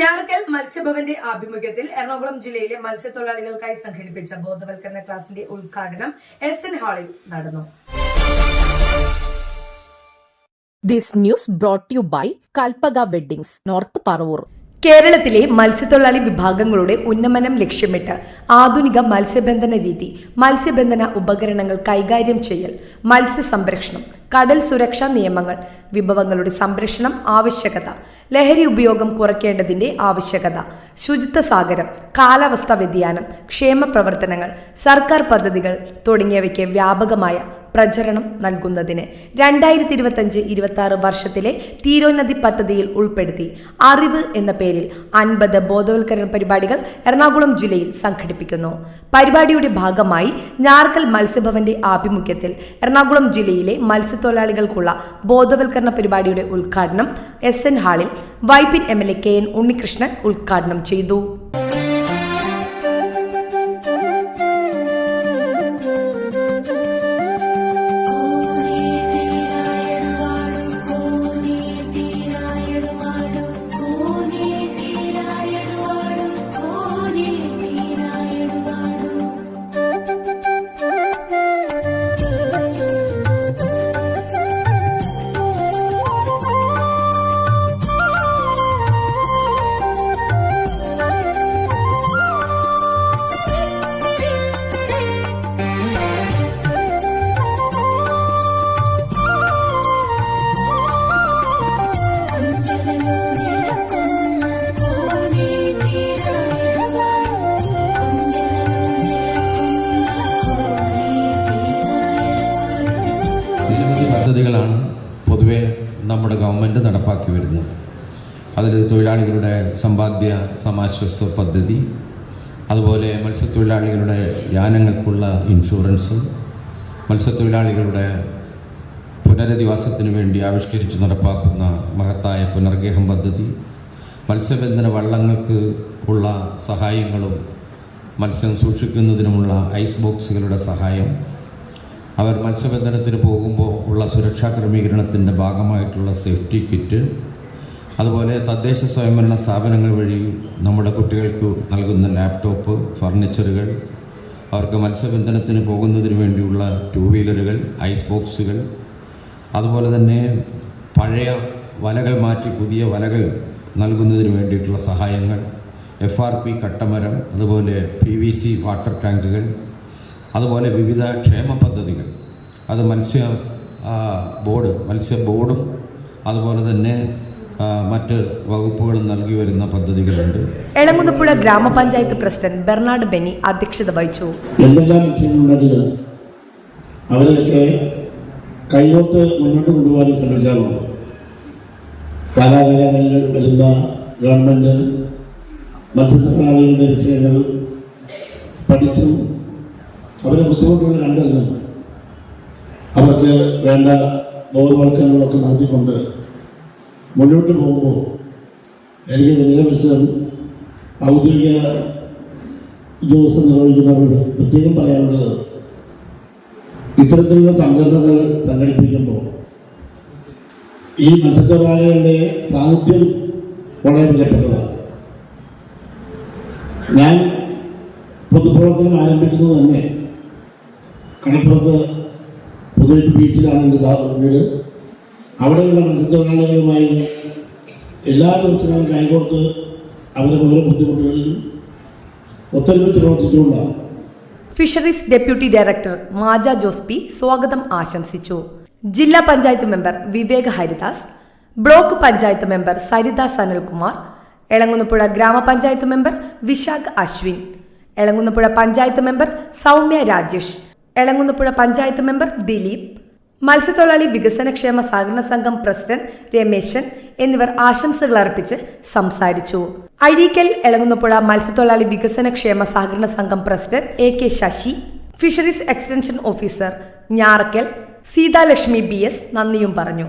ഞാറക്കൽ മത്സ്യഭവന്റെ ആഭിമുഖ്യത്തിൽ എറണാകുളം ജില്ലയിലെ മത്സ്യത്തൊഴിലാളികൾക്കായി സംഘടിപ്പിച്ച ബോധവൽക്കരണ ക്ലാസിന്റെ ഉദ്ഘാടനം എസ് എൻ ഹാളിൽ നടന്നു this news brought you by by Kalpaga north Paravur. കേരളത്തിലെ മത്സ്യത്തൊഴിലാളി വിഭാഗങ്ങളുടെ ഉന്നമനം ലക്ഷ്യമിട്ട് ആധുനിക മത്സ്യബന്ധന രീതി മത്സ്യബന്ധന ഉപകരണങ്ങൾ കൈകാര്യം ചെയ്യൽ മത്സ്യ സംരക്ഷണം കടൽ സുരക്ഷാ നിയമങ്ങൾ വിഭവങ്ങളുടെ സംരക്ഷണം ആവശ്യകത ലഹരി ഉപയോഗം കുറയ്ക്കേണ്ടതിന്റെ ആവശ്യകത ശുചിത്വ സാഗരം കാലാവസ്ഥാ വ്യതിയാനം ക്ഷേമ പ്രവർത്തനങ്ങൾ സർക്കാർ പദ്ധതികൾ തുടങ്ങിയവയ്ക്ക് വ്യാപകമായ പ്രചരണം നൽകുന്നതിന് രണ്ടായിരത്തി ഇരുപത്തഞ്ച് ഇരുപത്തി ആറ് വർഷത്തിലെ തീരോന്നതി പദ്ധതിയിൽ ഉൾപ്പെടുത്തി. അറിവ് എന്ന പേരിൽ അൻപത് ബോധവൽക്കരണ പരിപാടികൾ എറണാകുളം ജില്ലയിൽ സംഘടിപ്പിക്കുന്നു. പരിപാടിയുടെ ഭാഗമായി ഞാർക്കൽ മത്സ്യഭവന്റെ ആഭിമുഖ്യത്തിൽ എറണാകുളം ജില്ലയിലെ മത്സ്യത്തൊഴിലാളികൾക്കുള്ള ബോധവൽക്കരണ പരിപാടിയുടെ ഉദ്ഘാടനം എസ് എൻ ഹാളിൽ Vypin M L A K N Unnikrishnan ഉദ്ഘാടനം ചെയ്തു. പദ്ധതികളാണ് പൊതുവെ നമ്മുടെ ഗവൺമെന്റ് നടപ്പാക്കി വരുന്നത്. അതിൽ തൊഴിലാളികളുടെ സമ്പാദ്യ സമാശ്വാസ പദ്ധതി അതുപോലെ മത്സ്യത്തൊഴിലാളികളുടെ യാനങ്ങൾക്കുള്ള ഇൻഷുറൻസും മത്സ്യത്തൊഴിലാളികളുടെ പുനരധിവാസത്തിന് വേണ്ടി ആവിഷ്കരിച്ച് നടപ്പാക്കുന്ന മഹത്തായ പുനർഗേഹം പദ്ധതി മത്സ്യബന്ധന വള്ളങ്ങൾക്ക് ഉള്ള സഹായങ്ങളും മത്സ്യം സൂക്ഷിക്കുന്നതിനുമുള്ള ഐസ് ബോക്സുകളുടെ സഹായം അവർ മത്സ്യബന്ധനത്തിന് പോകുമ്പോൾ ഉള്ള സുരക്ഷാ ക്രമീകരണത്തിന്റെ ഭാഗമായിട്ടുള്ള സേഫ്റ്റി കിറ്റ് അതുപോലെ തദ്ദേശ സ്വയംഭരണ സ്ഥാപനങ്ങൾ വഴി നമ്മുടെ കുട്ടികൾക്ക് നൽകുന്ന ലാപ്ടോപ്പ് ഫർണിച്ചറുകൾ അവർക്ക് മത്സ്യബന്ധനത്തിന് പോകുന്നതിന് വേണ്ടിയുള്ള ടൂ വീലറുകൾ ഐസ് ബോക്സുകൾ അതുപോലെ തന്നെ പഴയ വലകൾ മാറ്റി പുതിയ വലകൾ നൽകുന്നതിന് വേണ്ടിയിട്ടുള്ള സഹായങ്ങൾ എഫ് ആർ പി കട്ടമരം അതുപോലെ പി വി സി വാട്ടർ ടാങ്കുകൾ അതുപോലെ വിവിധ ക്ഷേമ അത് മത്സ്യ ബോർഡ് മത്സ്യ ബോർഡും അതുപോലെ തന്നെ മറ്റ് വകുപ്പുകളും നൽകി വരുന്ന പദ്ധതികളുണ്ട്. എളമുതപ്പുഴ ഗ്രാമപഞ്ചായത്ത് പ്രസിഡന്റ് ബെർണാഡ് ബെന്നി അധ്യക്ഷത വഹിച്ചു. എന്തെല്ലാം അവരെയൊക്കെ കൈകോട്ട് മുന്നോട്ട് കൊണ്ടുപോകാൻ ശ്രമിക്കാറുണ്ട്. കാലാകാലങ്ങളിൽ വരുന്ന ഗവൺമെന്റ് മത്സ്യത്തൊഴിലാളികളുടെ വിഷയങ്ങൾ പഠിച്ചും അവരെ ബുദ്ധിമുട്ടുകൾ കണ്ടറിഞ്ഞ് അവർക്ക് വേണ്ട ബോധവൽക്കരണങ്ങളൊക്കെ നടത്തിക്കൊണ്ട് മുന്നോട്ട് പോകുമ്പോൾ എനിക്ക് വിനയവശം ഔദ്യോഗിക ഉദ്യോഗസ്ഥർ നിർവഹിക്കുന്നവർ പ്രത്യേകം പറയാനുള്ളത് ഇത്തരത്തിലുള്ള സംഘടനകൾ സംഘടിപ്പിക്കുമ്പോൾ ഈ മത്സ്യത്തൊഴിലാളികളുടെ പ്രാതിഥ്യം വളരെ വിലപ്പെട്ടതാണ്. ഞാൻ പൊതുപ്രവർത്തനം ആരംഭിക്കുന്നത് തന്നെ കടപ്പുറത്ത് പുതിയ ബീച്ചിലാണ് എന്റെ വീട്. അവിടെയുള്ള മത്സ്യത്തൊഴിലാളികളുമായി എല്ലാ ദിവസങ്ങളും കൈകോർത്ത് അവരുടെ ഓരോ ബുദ്ധിമുട്ടുകളിലും ഒത്തൊരുമിച്ച് പ്രവർത്തിച്ചുകൊണ്ടാണ്. Fisheries deputy director Maja Jose P സ്വാഗതം ആശംസിച്ചു. ജില്ലാ panchayat member Vivek Haridas block panchayat member Saritha Sanalkumar Elankunnapuzha ഗ്രാമപഞ്ചായത്ത് member Vishakh Ashwin Elankunnapuzha panchayat member Soumya Rajesh Elankunnapuzha panchayat member Dileep മത്സ്യത്തൊഴിലാളി വികസനക്ഷേമ സഹകരണ സംഘം പ്രസിഡന്റ് രമേശൻ എന്നിവർ ആശംസകൾ അർപ്പിച്ച് സംസാരിച്ചു. അഴീക്കൽ എളങ്ങുന്നപ്പുഴ മത്സ്യത്തൊഴിലാളി വികസനക്ഷേമ സഹകരണ സംഘം president A K Sasi fisheries extension officer Njarakkal Seethalakshmi B S നന്ദിയും പറഞ്ഞു.